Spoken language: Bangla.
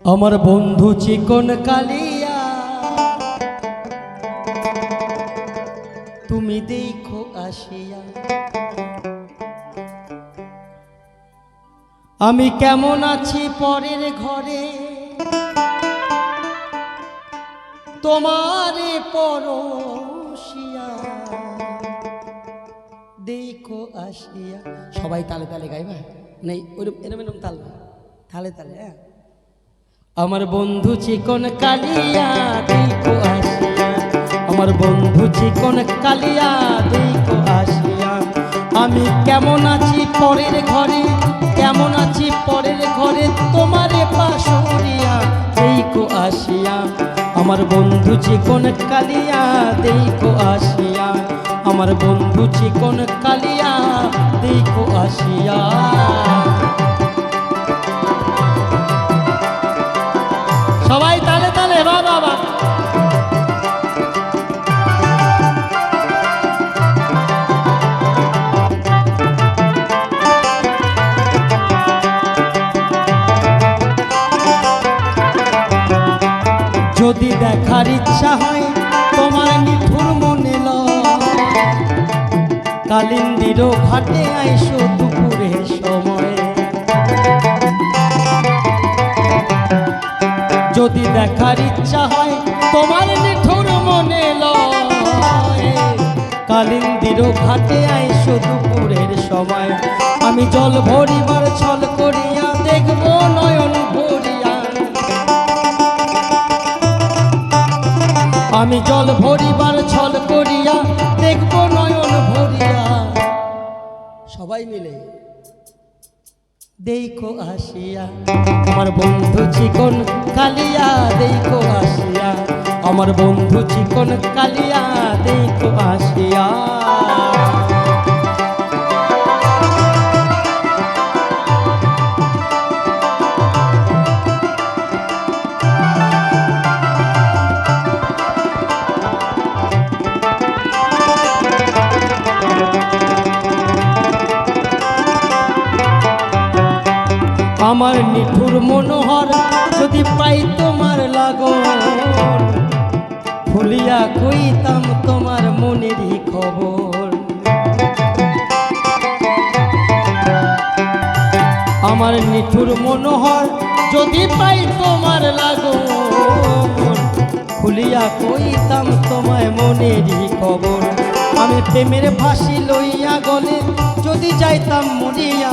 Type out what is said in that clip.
আমার বন্ধু চিকন কালিয়া, তুমি দেখো আসিয়া। আমি কেমন আছি পরের ঘরে? তোমারে পরশিয়া। দেখো আসিয়া। সবাই তালে তালে গাইবা? নেই ওরম এরম এরম তাল। তালে তালে হ্যাঁ? আমার বন্ধু চিকন কালিয়া দেখো আসিয়া, আমার বন্ধু চিকন কালিয়া দেখো আসিয়া, আমি কেমন আছি পরের ঘরে, কেমন আছি পরের ঘরে তোমারে পাশরিয়া দেখো আসিয়া, আমার বন্ধু চিকন কালিয়া দেখো আসিয়া, আমার বন্ধু চিকন কালিয়া দেখো আসিয়া। দেখার ইচ্ছা হয়, তোমার নিঠুর মনে কালিন্দির ঘাটে আইসো সময়। যদি দেখার ইচ্ছা হয়, তোমার নিঠুর মনে লয়। কালিন্দির ঘাটে আইসো দুপুরের সময়। আমি জল ভরিবার আমি জল ভরিবার ছল করিয়া, দেখব নয়ন ভরিয়া। সবাই মিলে দেখো আসিয়া। আমার বন্ধু চিকন কালিয়া, দেখো আসিয়া। আমার বন্ধু চিকন কালিয়া, দেখো আসিয়া। আমার নিঠুর মনোহর যদি পাই তোমার লাগন ফুলিয়া কইতাম তোমার মনেরই খবর। আমার নিঠুর মনোহর যদি পাই তোমার লাগন খুলিয়া কইতাম তোমায় মনেরই খবর। আমি প্রেমের ফাঁসি লইয়া গলে যদি যাইতাম মরিয়া